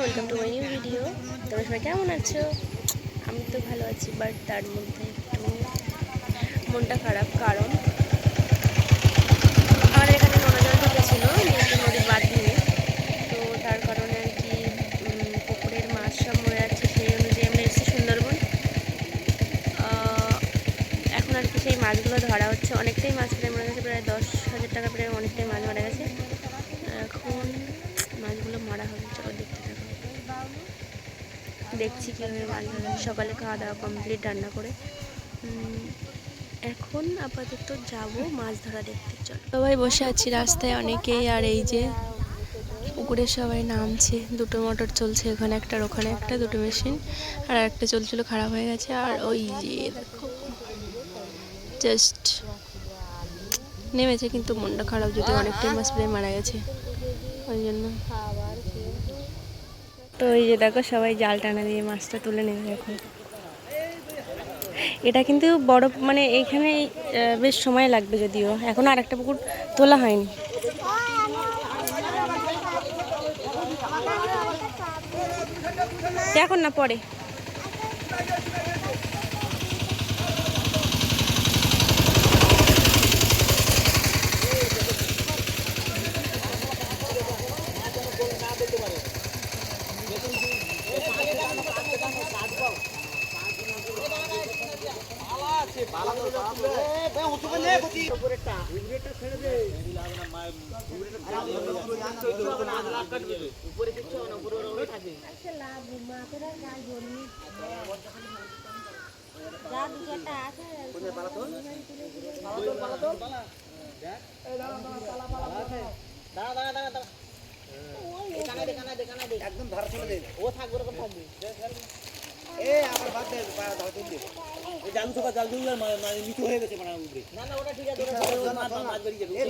Welcome to my video তোমরা সবাই কেমন আছো? আমি তো ভালো আছি বাট তার মধ্যে একটু মনটা খারাপ, কারণ আমাদের এখানে নোনা জল ঢুকেছিল নদীর বাদ দিয়ে। তো তার কারণে আর কি পুকুরের মাছ সব মরে যাচ্ছে, সেই অনুযায়ী আমরা এসেছি সুন্দরবন। এখন আর কি সেই মাছগুলো ধরা হচ্ছে মারা হবে চলো দেখতে থাকো। দেখছি কীভাবে মাছ ধরা সকালে খাওয়া দাওয়া কমপ্লিট রান্না করে। এখন আপাতত যাব মাছ ধরা দেখতে, চলো। সবাই বসে আছি রাস্তায় অনেকেই, আর এই যে পুকুরে সবাই নামছে। দুটো মোটর চলছে এখানে একটা ওখানে একটা, দুটো মেশিন, আর একটা চলছিল খারাপ হয়ে গেছে। আর ওই যে দেখো জাস্ট নেমেছে কিন্তু মনটা খারাপ যদি অনেকটাই মাছ প্রায় মারা গেছে। ওই জন্য তো এই যে দেখো সবাই জাল টানা দিয়ে মাছটা তুলে নেবে এখন। এটা কিন্তু বড় মানে এইখানে বেশ সময় লাগবে যদিও। এখন আর একটা পুকুর তোলা হয়নি। এখন না, পরে। একদম ধরা ছেড়ে দে ও থাকবে ওরকম থাকবে।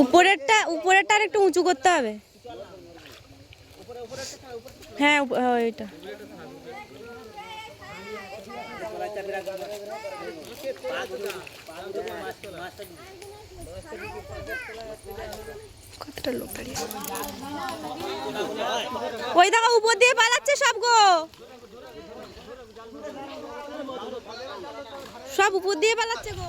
উপরেরটা উপরেরটা আর একটু উঁচু করতে হবে। হ্যাঁ হ্যাঁ, ওইটা। কতটা লোক দাঁড়িয়ে ওই দেখো উপর দিয়ে পালাচ্ছে সব গো। সব উপর দিয়ে পালাচ্ছে গো।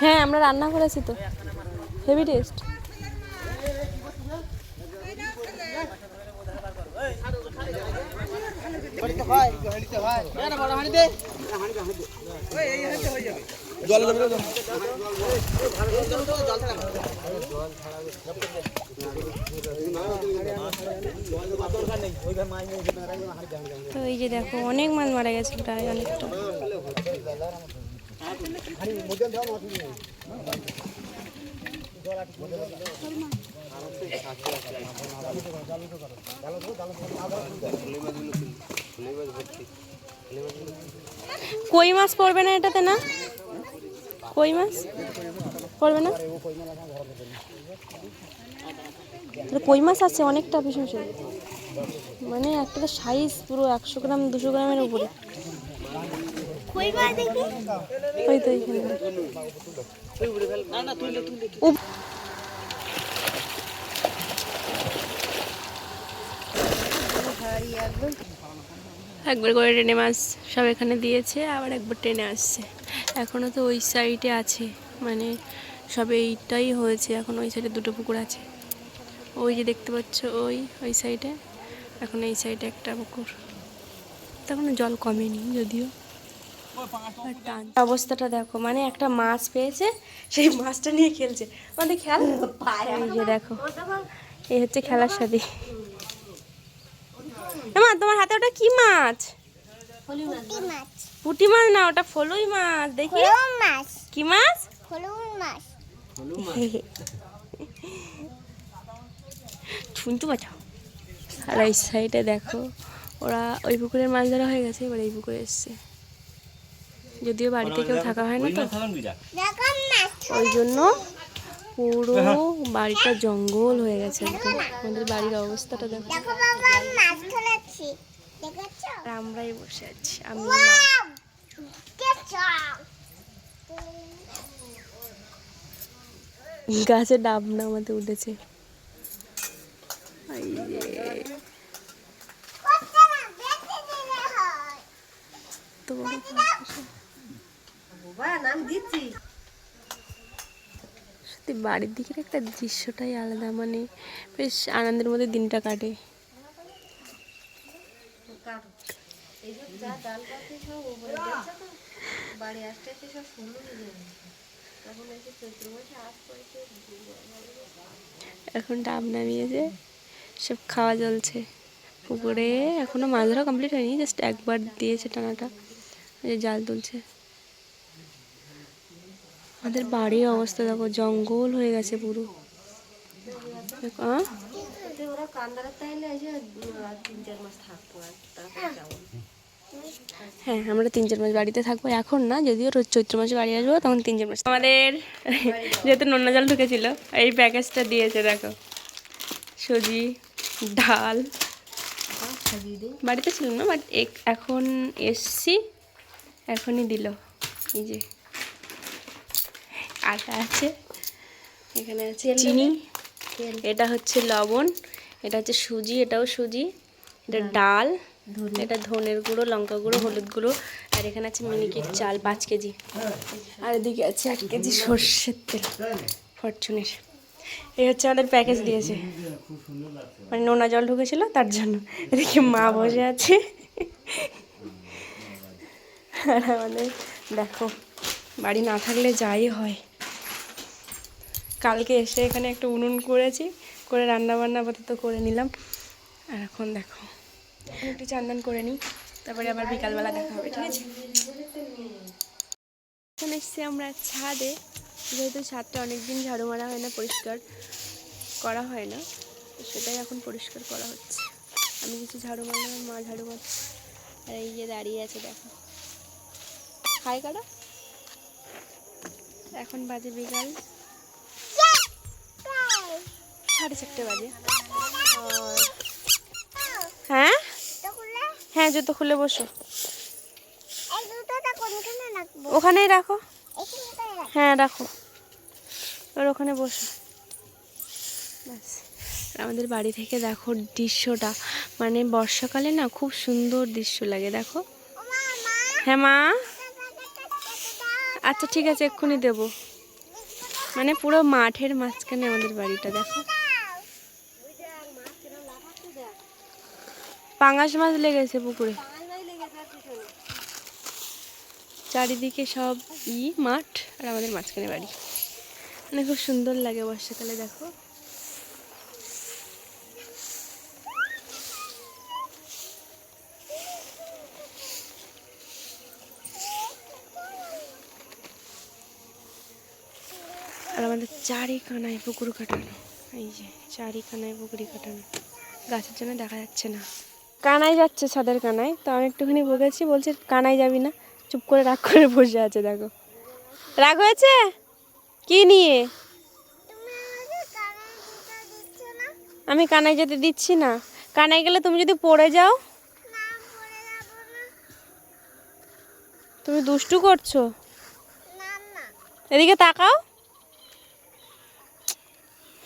হ্যাঁ আমরা রান্না করেছি তো। হেভি টেস্ট বাড়িতে ভাই হাঁড়িতে ভাই না বড় হাঁড়ি দে হাঁড়ি হাঁড়ি দে ওই এই হাঁড়িতে হয়ে যাবে জল জল জল তো এই যে দেখো অনেক মাছ মারা গেছে প্রায় অনেকটা। কই মাছ পড়বে না এটাতে না? কই মাছ? পড়বে না? কই মাছ আছে? অনেকটা ভীষণ। মানে একটা সাইজ পুরো একশো গ্রাম, দুশো গ্রামের উপরে। ওই তো একবার করে ট্রেনে মাছ সব এখানে দিয়েছে আবার একবার ট্রেনে আসছে। এখনও তো ওই সাইডে আছে মানে সবে এইটাই হয়েছে এখন ওই সাইডে দুটো পুকুর আছে। ওই যে দেখতে পাচ্ছ ওই ওই সাইডে এখন এই সাইডে একটা পুকুর। তখন জল কমেনি যদিও। অবস্থাটা দেখো মানে একটা মাছ পেয়েছে সেই মাছটা নিয়ে খেলছে। মানে খেয়াল দেখো এই হচ্ছে খেলার সাথে। মা তোমার হাতে ওটা কি মাছ? পুঁটি মাছ। না ওটা ফলুই মাছ দেখি। মাছ। কি মাছ? হলুদ মাছ। শুনতে পাঠাও আর এই সাইডে দেখো ওরা ওই পুকুরের মাছ ধরা হয়ে গেছে এবার এই পুকুরে এসছে। যদিও বাড়িতে কেউ থাকা হয় না তো। ওই জন্য পুরো বাড়িটা জঙ্গল হয়ে গেছে আমাদের বাড়ির অবস্থাটা দেখো। দেখো বাবা মাছ খেলাচ্ছি দেখেছ? আর আমরাই বসে আছি আমি। গাছে ডাব নামাতে উঠেছে। এই যে করতে না দেখতে দিলে হয় তো সত্যি বাড়ির দিকের একটা দৃশ্যটাই আলাদা মানে বেশ আনন্দের মধ্যে দিনটা কাটে। এখন ডাব নামিয়েছে সব খাওয়া চলছে পুকুরে এখনও মাছ ধরা কমপ্লিট হয়নি জাস্ট একবার দিয়েছে টানাটা জাল তুলছে। আমাদের বাড়ির অবস্থা দেখো, জঙ্গল হয়ে গেছে পুরো। হ্যাঁ আমরা তিন চার মাস বাড়িতে থাকব, এখন না, যদিও রোজ চৈত্র মাসে বাড়ি আসব, তখন তিন চার মাস আমাদের যেহেতু নোনা জল ঢুকেছিল, এই প্যাকেজটা দিয়েছে, দেখো। সুজি, ডাল। বাড়িতে ছিল না বাট এখন এসছি, এখনই দিল, এই যে। আটা আছে। এখানে আছে চিনি। এটা হচ্ছে লবণ এটা হচ্ছে সুজি এটাও সুজি। এটা ডাল এটা ধনের গুঁড়ো লঙ্কা গুঁড়ো হলুদ গুঁড়ো। আর এখানে আছে মিনিকেট চাল পাঁচ কেজি। আর এদিকে আছে এক কেজি সর্ষের তেল ফরচুনের। এই হচ্ছে আমাদের প্যাকেজ দিয়েছে। মানে নোনা জল ঢুকেছিল তার জন্য। এদিকে মা বসে আছে। আর আমাদের দেখো বাড়ি না থাকলে যাই হয়। কালকে এসে এখানে একটা উনুন করেছি, করে রান্না বান্না আপাতত করে নিলাম। আর এখন দেখো একটু চান্দান করে নিই, তারপরে আবার বিকালবেলা দেখা হবে, ঠিক আছে? এখন এসছি আমরা ছাদে, যেহেতু ছাদটা অনেকদিন ঝাড়ু মারা হয় না, পরিষ্কার করা হয় না সেটাই এখন পরিষ্কার করা হচ্ছে। আমি কিছু ঝাড়ু মারলাম মা ঝাড়ু মারছে, আর এই যে দাঁড়িয়ে আছে, দেখো। হাই কাটা এখন বাজে বিকাল সাড়ে চারটে বাজে। হ্যাঁ? হ্যাঁ জুতো খুলে বসো। ওখানেই রাখো। হ্যাঁ রাখো। আর ওখানে বসো। ব্যাস আমাদের বাড়ি থেকে দেখো দৃশ্যটা। মানে বর্ষাকালে না খুব সুন্দর দৃশ্য লাগে দেখো। হ্যাঁ মা? আচ্ছা ঠিক আছে এক্ষুনি দেবো। মানে পুরো মাঠের মাঝখানে আমাদের বাড়িটা, দেখো। পাঙাশ মাছ লেগেছে পুকুরে। চারিদিকে সব ই মাঠ আর আমাদের মাঝখানে বাড়ি। মানে খুব সুন্দর লাগে বর্ষাকালে, দেখো আর আমাদের চারি কানায় পুকুর কাটানো। এই যে চারি কানায় পুকুরি কাটানো। গাছের জন্য দেখা যাচ্ছে না। কানাই যাচ্ছে ছাদের কানায়। তো আমি একটুখানি বকেছি বলছে কানাই যাবি না? চুপ করে রাগ করে বসে আছে দেখো। রাগ হয়েছে? কি নিয়ে? আমি কানাই যেতে দিচ্ছি না। কানাই গেলে তুমি যদি পড়ে যাও। তুমি দুষ্টু করছ। এদিকে তাকাও।